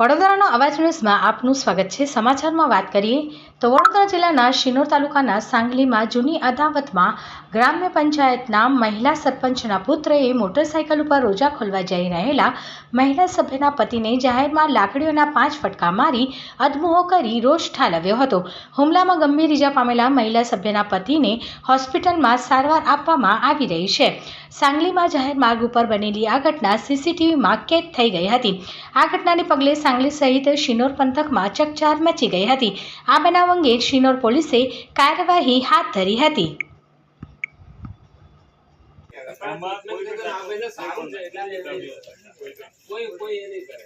વડોદરાનો અવાજ ન્યૂઝમાં આપનું સ્વાગત છે. સમાચારમાં વાત કરીએ તો વડોદરા જિલ્લાના શિનોર તાલુકાના સાંગલીમાં જૂની અદાવતમાં ગ્રામ્ય પંચાયતના મહિલા સરપંચના પુત્રએ મોટરસાયકલ ઉપર રોજા ખોલવા જઈ રહેલા મહિલા સભ્યના પતિને જાહેરમાં લાકડીઓના પાંચ ફટકા મારી અદમુહો કરી રોષ ઠાલવ્યો હતો. હુમલામાં ગંભીર ઇજા પામેલા મહિલા સભ્યના પતિને હોસ્પિટલમાં સારવાર આપવામાં આવી રહી છે. સાંગલીમાં જાહેર માર્ગ ઉપર બનેલી આ ઘટના સીસીટીવીમાં કેદ થઈ ગઈ હતી. આ ઘટનાને પગલે સાંગલી સહિત શિનોર પંથકમાં ચકચાર મચી ગઈ હતી આ બનાવ અંગે શિનોર પોલીસે કાર્યવાહી હાથ ધરી હતી. કોઈ કોઈ એ નહીં કરે